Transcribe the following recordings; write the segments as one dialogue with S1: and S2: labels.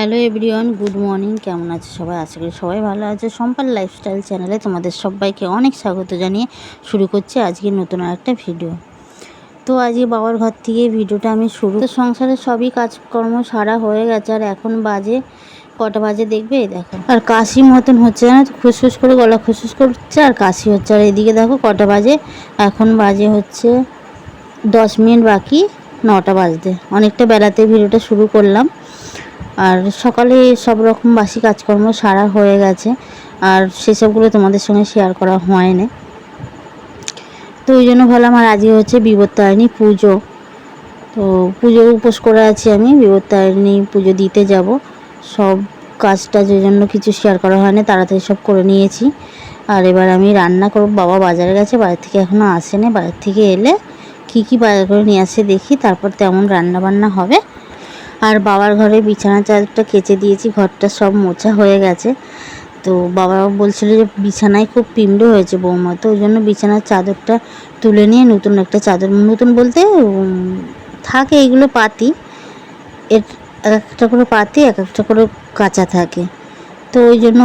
S1: Hello everyone, good morning. কেমন আছে সবাই? আশা করি সবাই ভালো আছে। সম্পাল লাইফস্টাইল চ্যানেলে তোমাদের সবাইকে অনেক স্বাগত জানিয়ে শুরু করছি আজকে নতুন একটা ভিডিও। তো আজকে বাবার ঘর থেকে ভিডিওটা আমি শুরু সংসারে সবই কাজকর্ম সারা হয়ে গেছে আর এখন বাজে কটা বাজে দেখবে? দেখো। আর কাশি মতন হচ্ছে না খুসখুস করে গলা খুসখুস করছে আর কাশি হচ্ছে। আর এদিকে দেখো কটা বাজে। এখন বাজে হচ্ছে দশ মিনিট বাকি, নটা বাজতে। অনেকটা বেলাতে ভিডিওটা শুরু করলাম। আর সকালে সব রকম বাসি কাজকর্ম সারা হয়ে গেছে। আর সেসবগুলো তোমাদের সঙ্গে শেয়ার করা হয়নি। তো ওই জন্য ভাবলাম আর আজকে হচ্ছে বিবর্তারিণী পুজো। তো পুজো উপোস করে আছি আমি বিবর্তারিণী পুজো দিতে যাব। সব কাজটা যে জন্য কিছু শেয়ার করা হয়নি, তাড়াতাড়ি সব করে নিয়েছি। আর এবার আমি রান্না করব, বাবা বাজারে গেছে, বাড়ির থেকে এখনও আসেনি। বাড়ির থেকে এলে কি কি বাজার করে নিয়ে আসে দেখি, তারপর তেমন রান্না বান্না হবে। আর বাবার ঘরে বিছানা চাদরটা কেচে দিয়েছি, ঘরটা সব মোছা হয়ে গেছে। তো বাবা বলছিল যে বিছানায় খুব পিমড়ে হয়েছে বৌমা, তো ওই জন্য বিছানার চাদরটা তুলে নিয়ে নতুন একটা চাদর, নতুন বলতে থাকে এইগুলো পাতি, এর এক একটা করে পাতি, এক একটা করে কাঁচা থাকে। তো ওই জন্য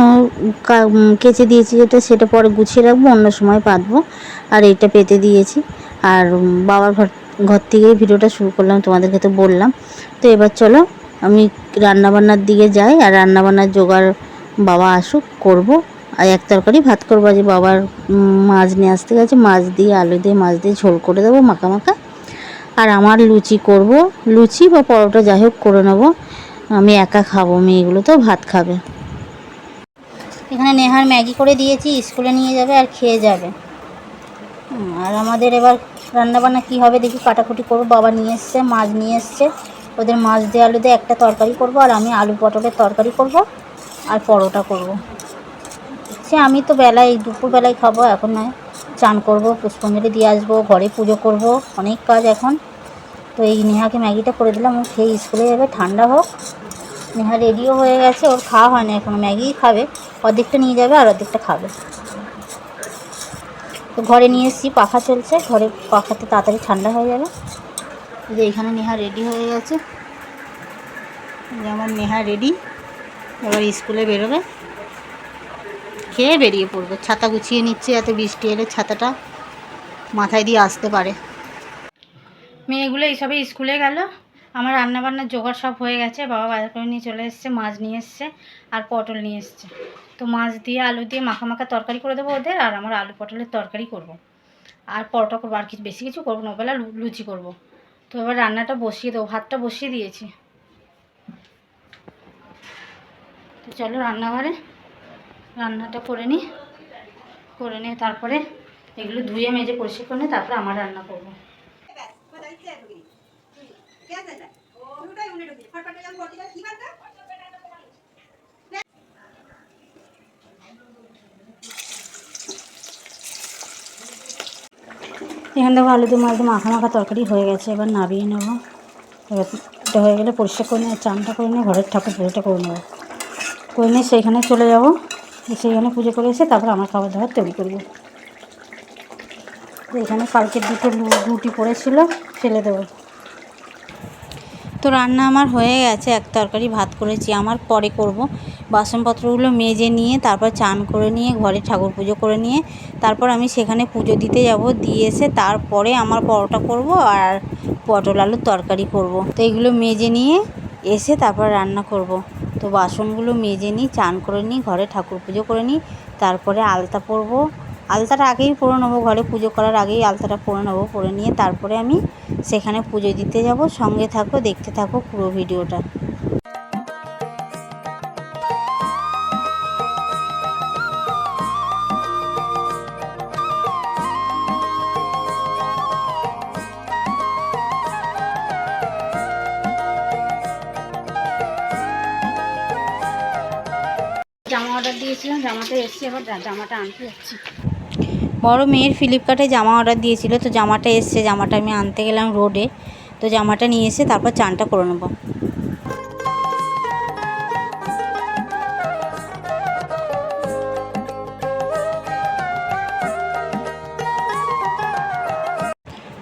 S1: কেচে দিয়েছি যেটা, সেটা পরে গুছিয়ে রাখব, অন্য সময় পাতবো। আর এটা পেতে দিয়েছি। আর বাবার ঘর ঘর থেকেই ভিডিওটা শুরু করলাম, তোমাদেরকে তো বললাম। তো এবার চলো, আমি রান্নাবান্নার দিকে যাই, আর রান্নাবান্নার জোগাড় বাবা আসুক, করব। আর এক তরকারি ভাত করব যে বাবার মাছ নিয়ে আসতে গেছে, মাছ দিয়ে আলু দিয়ে, মাছ দিয়ে ঝোল করে দেবো মাখা মাখা। আর আমার লুচি করব, লুচি বা পরোটা যাই হোক করে নেব। আমি একা খাব, মেয়েগুলো তো ভাত খাবে। এখানে নেহার ম্যাগি করে দিয়েছি, স্কুলে নিয়ে যাবে আর খেয়ে যাবে। আর আমাদের এবার রান্নাবান্না কী হবে দেখি কাটাকুটি করব, বাবা নিয়ে এসছে, মাছ নিয়ে এসছে। ওদের মাছ দিয়ে আলু দিয়ে একটা তরকারি করব আর আমি আলু পটলের তরকারি করব আর পরোটা করব। সে আমি তো বেলায় দুপুরবেলায় খাব, এখন নয়। চান করব পুষ্পাঞ্জলি দিয়ে আসব, ঘরে পুজো করব, অনেক কাজ এখন। তো এই নেহাকে ম্যাগিটা করে দিলাম, ও খেয়ে স্কুলে যাবে, ঠান্ডা হোক। নেহা রেডিও হয়ে গেছে, ওর খাওয়া হয় না এখনও, ম্যাগিই খাবে। অর্ধেকটা নিয়ে যাবে আর অর্ধেকটা খাবে। তো ঘরে নিয়ে এসেছি, পাখা চলছে, ঘরে পাখাতে তাড়াতাড়ি ঠান্ডা হয়ে যাবে। যে এখানে নেহা রেডি হয়ে গেছে। এই যে আমার নেহা রেডি, এবার স্কুলে বেরোবে। খেয়ে বেরিয়ে পড়বে, ছাতা গুছিয়ে নিচ্ছে এত বৃষ্টি এলে ছাতাটা মাথায় দিয়ে আসতে পারে। মেয়েগুলো এইসবে স্কুলে গেল। আমার রান্নাবান্নার জোগাড় সব হয়ে গেছে, বাবা বাজার করে নিয়ে চলে এসছে, মাছ নিয়ে এসছে আর পটল নিয়ে এসছে তো মাছ দিয়ে আলু দিয়ে মাখা মাখা তরকারি করে দেবো ওদের আর আমার আলু পটলের তরকারি করব। আর পরোটা করব, আর কিছু বেশি কিছু করব না, ওবেলা লুচি করব। তো এবার রান্নাটা বসিয়ে দেবো, ভাতটা বসিয়ে দিয়েছি তো চলো রান্নাঘরে রান্নাটা করে নিই, করে নিয়ে তারপরে এগুলো ধুয়ে মেজে পরিষ্কার করে নিয়ে তারপরে আমার রান্না করব এখান থেকে আলু দিয়ে দিয়ে মাখা মাখা তরকারি হয়ে গেছে, এবার নাবিয়ে নেব। এবার এটা হয়ে গেলে পরিষ্কার করে নিয়ে, চানটা করে নিয়ে, ঘরের ঠাকুর পুজোটা করে নেব। করে নিয়ে সেইখানে চলে যাব, সেইখানে পুজো করে এসে তারপর আমার খাবার দাবার তৈরি করব। এখানে কালকের লু- রুটি পড়েছিল, ফেলে দেবো। তো রান্না আমার হয়ে গেছে। এক তরকারি, ভাত করেছি। আমার পরে করব। বাসনপত্রগুলো মেজে নিয়ে, তারপর চান করে নিয়ে, ঘরে ঠাকুর পুজো করে নিয়ে, তারপর আমি সেখানে পুজো দিতে যাব। দিয়ে এসে তারপরে আমার পরোটা করব আর পটল আলুর তরকারি করব। তো এগুলো মেজে নিয়ে এসে তারপর রান্না করব। তো বাসনগুলো মেজে নিই চান করে নিই ঘরে ঠাকুর পুজো করে নিই তারপরে আলতা পরবো। আলতাটা আগেই পরে নেব, ঘরে পুজো করার আগেই আলতাটা পরে নেব, পরে নিয়ে তারপরে আমি সেখানে পুজো দিতে যাব। সঙ্গে থাকো, দেখতে থাকো পুরো ভিডিওটা। জামা অর্ডার দিয়েছিলাম, জামাটা এসছে, এবার জামাটা আনতে যাচ্ছি। বড় মেয়ের ফ্লিপকার্টে জামা অর্ডার দিয়েছিল, তো জামাটা এসছে, জামাটা আমি আনতে গেলাম রোডে তো জামাটা নিয়ে এসে তারপর চানটা করে নেব।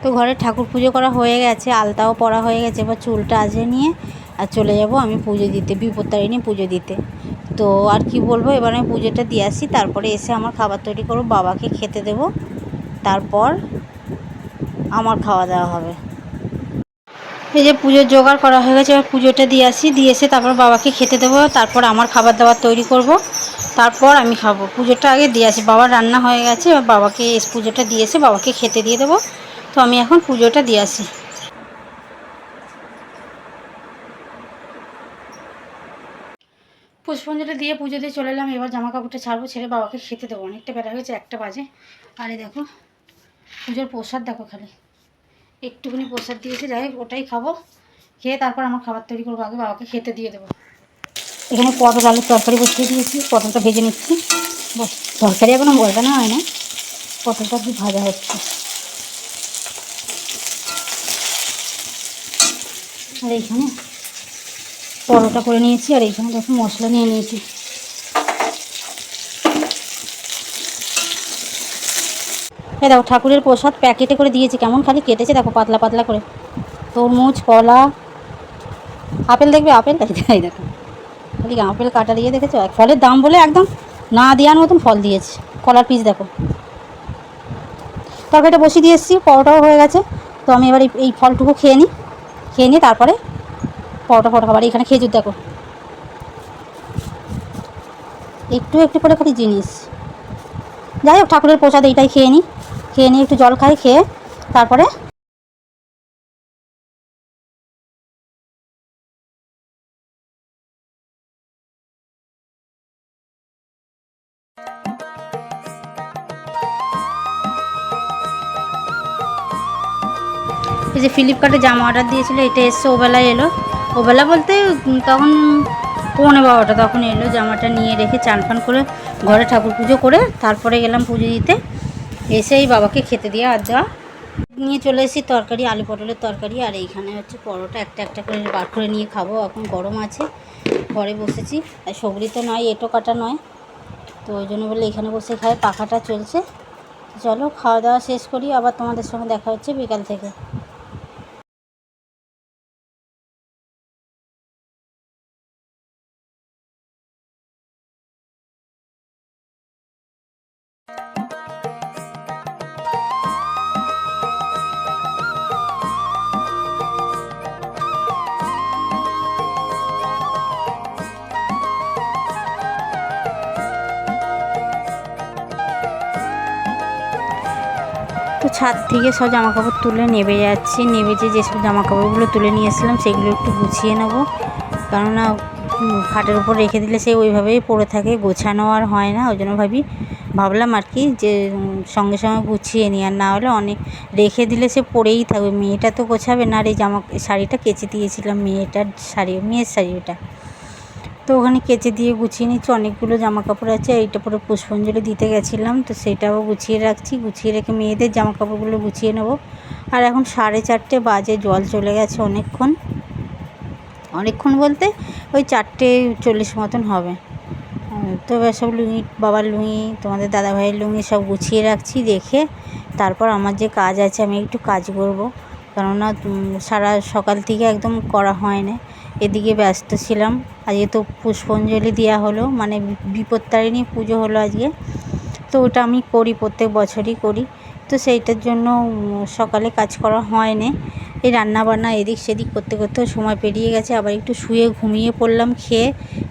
S1: তো ঘরে ঠাকুর পুজো করা হয়ে গেছে, আলতাও পরা হয়ে গেছে, এবার চুলটা আজরে নিয়ে আর চলে যাব আমি পুজো দিতে, বিপত্তারিণী পুজো দিতে। তো আর কি বলব, এবার আমি পুজোটা দিয়ে আসি, তারপরে এসে আমার খাবার তৈরি করব, বাবাকে খেতে দেব, তারপর আমার খাওয়া দাওয়া হবে। এই যে পুজোর জোগাড় করা হয়ে গেছে, এবার পুজোটা দিয়ে আসি, দিয়ে এসে তারপর বাবাকে খেতে দেবো, তারপর আমার খাবার দাবার তৈরি করব, তারপর আমি খাব। পুজোটা আগে দিয়ে আসি, বাবার রান্না হয়ে গেছে, এবার বাবাকে পুজোটা দিয়ে এসে বাবাকে খেতে দিয়ে দেবো, তো আমি এখন পুজোটা দিয়ে আসি। পুষ্পাঞ্জলি দিয়ে পুজো দিয়ে চলে এলাম। এবার জামা কাপড়টা ছাড়বো, ছেড়ে বাবাকে খেতে দেবো। অনেকটা বেড়া হয়েছে, একটা বাজে। আরে দেখো, পুজোর প্রসাদ দেখো খালি। একটুখানি প্রসাদ দিয়েছে, যাই ওটাই খাব। খেয়ে তারপর আমার খাবার তৈরি করব, আগে বাবাকে খেতে দিয়ে দেবো। এখানে পটল, আলুর তরকারি বসিয়ে দিয়েছি, পটলটা ভেজে নিচ্ছি। বাস, তরকারি এখনও বলবে না, হয় না। পটলটা কি ভাজা হচ্ছে। আর এইখানে পরোটা করে নিয়েছি আর এইখানে দেখো মশলা নিয়ে নিয়েছি। এই দেখো ঠাকুরের প্রসাদ প্যাকেটে করে দিয়েছি, কেমন খালি কেটেছে দেখো পাতলা পাতলা করে। তরমুজ, কলা, আপেল দেখবে, আপেল? এই দেখো খালি আপেল কাটা দিয়ে দেখেছ? ফলের দাম বলে একদম না দেওয়ার মতন ফল দিয়েছে, কলার পিস দেখো। তরকারিটা বসিয়ে দিয়ে এসেছি, পরোটাও হয়ে গেছে। তো আমি এবার এই ফলটুকু খেয়ে নিই খেয়ে নিয়ে তারপরে পরোটা ফটো খাবার, এখানে খেজুর দেখো। একটু একটু করে খালি জিনিস। যাই হোক, ঠাকুরের প্রসাদ এইটাই খেয়ে নিই খেয়ে নিয়ে একটু জল খাই, খেয়ে তারপরে এই যে ফ্লিপকার্টে জামা অর্ডার দিয়েছিল, এটা এসছে, ওবেলায় এলো। ওবেলা বলতে তখন পৌনে বারোটা তখন এলো জামাটা নিয়ে রেখে চান ফান করে ঘরে ঠাকুর পুজো করে তারপরে গেলাম পুজো দিতে। এসেই বাবাকে খেতে দিয়ে আর দেওয়া নিয়ে চলে এসেছি তরকারি, আলু পটলের তরকারি আর এইখানে হচ্ছে পরোটা একটা একটা করে বার করে নিয়ে খাব। এখন গরম আছে, ঘরে বসেছি। আর সবরি তো নয়, এটো কাটা নয়। তো ওই জন্য বলে এখানে বসে খাই, পাখাটা চলছে। চলো খাওয়া দাওয়া শেষ করি, আবার তোমাদের সঙ্গে দেখা হচ্ছে বিকাল থেকে। ছাদ থেকে সব জামা কাপড় তুলে নেবে যাচ্ছি। নেবে যে যেসব জামা কাপড়গুলো তুলে নিয়ে এসেছিলাম, সেগুলো একটু গুছিয়ে নেব। কেননা খাটের উপর রেখে দিলে সে ওইভাবেই পড়ে থাকে, গোছানো আর হয় না। ওই জন্য ভাবি, ভাবলাম আর কি যে সঙ্গে সঙ্গে গুছিয়ে নিই। আর না হলে অনেক, রেখে দিলে সে পড়েই থাকবে। মেয়েটা তো গোছাবে না, আর এই জামা, শাড়িটা কেচে দিয়েছিলাম মেয়েটার শাড়ি, মেয়ের শাড়ি ওটা। তো ওখানে কেচে দিয়ে গুছিয়ে নিচ্ছি। অনেকগুলো জামা কাপড় আছে। এইটা পুরো পুষ্পাঞ্জলি দিতে গেছিলাম। তো সেটাও গুছিয়ে রাখছি। গুছিয়ে রেখে মেয়েদের জামা কাপড়গুলো গুছিয়ে নেব। আর এখন সাড়ে চারটে বাজে। জল চলে গেছে অনেকক্ষণ। অনেকক্ষণ বলতে ওই চারটে চল্লিশ মতন হবে। তো এবার সব লুঙি, বাবার লুঙি, তোমাদের দাদা ভাইয়ের লুঙ্গি সব গুছিয়ে রাখছি, রেখে তারপর আমার যে কাজ আছে আমি একটু কাজ করব। কেননা সারা সকাল থেকে একদম করা হয় না। এদিকে ব্যস্ত ছিলাম। আজকে তো পুষ্পাঞ্জলি দেওয়া হলো মানে বিপত্তারিণী পুজো হলো আজকে। তো ওটা আমি করি, প্রত্যেক বছরই করি। তো সেইটার জন্য সকালে কাজ করা হয় না এই রান্না বান্না এদিক সেদিক করতে করতে সময় পেরিয়ে গেছে। আবার একটু শুয়ে ঘুমিয়ে পড়লাম খেয়ে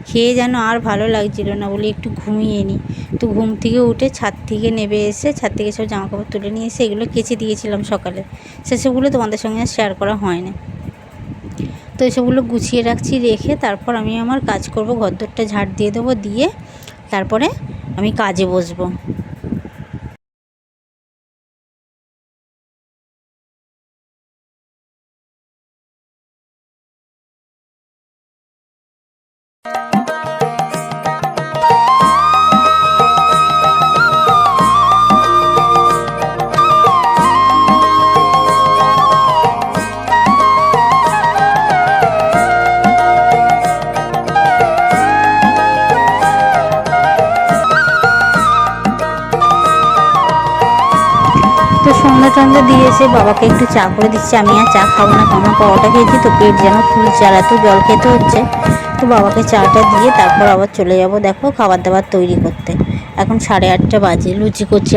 S1: খেয়ে যেন আর ভালো লাগছিল না বলে একটু ঘুমিয়ে নিই। তো ঘুম থেকে উঠে ছাদ থেকে নেবে এসে, ছাদ থেকে সব জামাকাপড় তুলে নিয়ে এসে এগুলো কেচে দিয়েছিলাম সকালে। সেসবগুলো তোমাদের সঙ্গে শেয়ার করা হয় না তো এসবগুলো গুছিয়ে রাখছি, রেখে তারপর আমি আমার কাজ করব, ঘরদোরটা ঝাড় দিয়ে দেবো, দিয়ে তারপরে আমি কাজে বসবো। সন্ধ্যা টন্ধা দিয়েছে বাবাকে একটু চা করে দিচ্ছি। আমি আর চা খাব না কারণ পরোটা খেয়েছি তো, পেট যেন ফুলছে আর এত জল খেতে হচ্ছে। তো বাবাকে চাটা দিয়ে তারপর আবার চলে যাব, দেখো খাবার দাবার তৈরি করতে। এখন সাড়ে আটটা বাজে, লুচি করছি।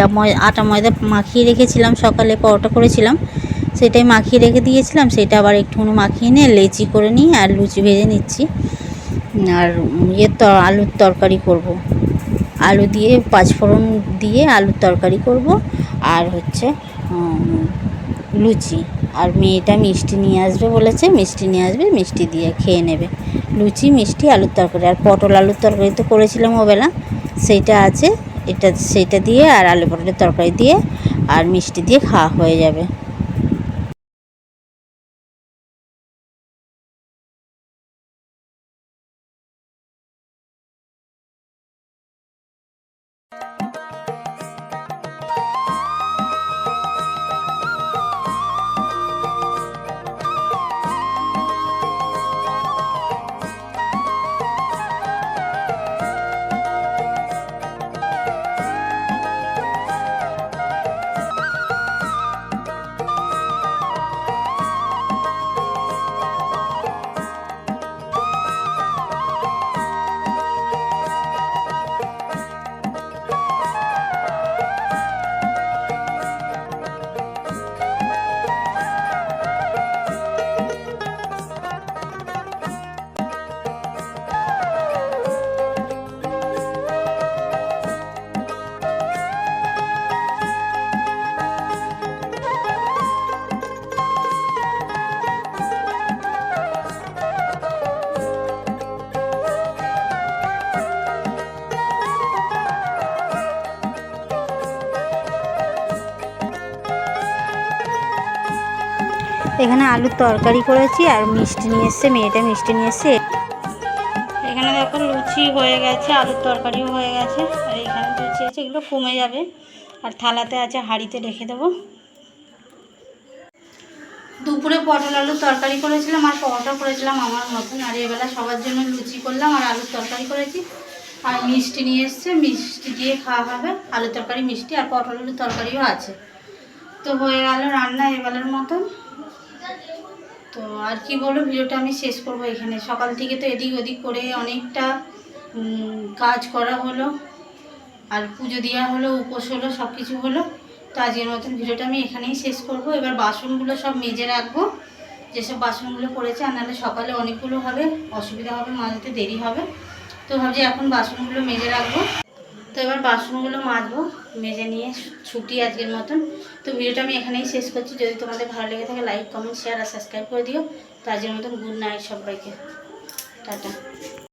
S1: আটা ময়দা মাখিয়ে রেখেছিলাম, সকালে পরোটা করেছিলাম। সেটাই মাখিয়ে রেখে দিয়েছিলাম, সেটা আবার একটুখানি মাখিয়ে নিয়ে লেচি করে নিয়ে আর লুচি ভেজে নিচ্ছি। আর ইয়ে তো, আলুর তরকারি করব। আলু দিয়ে পাঁচফোড়ন দিয়ে আলুর তরকারি করব। আর হচ্ছে লুচি। আর মেয়েটা মিষ্টি নিয়ে আসবে বলেছে, মিষ্টি নিয়ে আসবে, মিষ্টি দিয়ে খেয়ে নেবে। লুচি, মিষ্টি, আলুর তরকারি। আর পটল আলুর তরকারি তো করেছিলাম ওবেলা। সেইটা আছে, এটা, সেইটা দিয়ে আর আলু পটলের তরকারি দিয়ে আর মিষ্টি দিয়ে খাওয়া হয়ে যাবে। এখানে আলুর তরকারি করেছি আর মিষ্টি নিয়ে এসছে, মেয়েটা মিষ্টি নিয়ে এসছে। এখানে দেখো লুচি হয়ে গেছে, আলুর তরকারিও হয়ে গেছে, আর এখানে লুচি আছে এগুলো কমে যাবে। আর থালাতে আছে হাঁড়িতে রেখে দেবো। দুপুরে পটল আলুর তরকারি করেছিলাম আর পরোটা করেছিলাম আমার মতন। আর এবেলা সবার জন্য লুচি করলাম আর আলুর তরকারি করেছি। আর মিষ্টি নিয়ে এসছে, মিষ্টি দিয়ে খাওয়া হবে। আলুর তরকারি মিষ্টি আর পটল আলুর তরকারিও আছে। তো হয়ে গেল রান্না এবেলার মতন। তো আর কি বলব ভিডিওটা আমি শেষ করব এখানে। সকাল থেকে তো এদিক ওদিক করে অনেকটা কাজ করা হলো। আর পুজো দেওয়া হলো, উপোস হলো সব কিছু হলো। তো আজকের মতন ভিডিওটা আমি এখানেই শেষ করব। এবার বাসনগুলো সব মেজে রাখব। যেসব বাসনগুলো পড়েছে, আর নাহলে সকালে অনেকগুলো হবে, অসুবিধা হবে মাজতে দেরি হবে। তো ভাবছি এখন বাসনগুলো মেজে রাখব। তো এবার বাসনগুলো মাজবো, মেজে নিয়ে ছুটি আজকের মতন। তো ভিডিওটা আমি এখানেই শেষ করছি। যদি তোমাদের ভালো লেগে থাকে লাইক কমেন্ট শেয়ার আর সাবস্ক্রাইব করে দিও। তো আজকের মতন গুড নাইট সবাইকে। টাটা।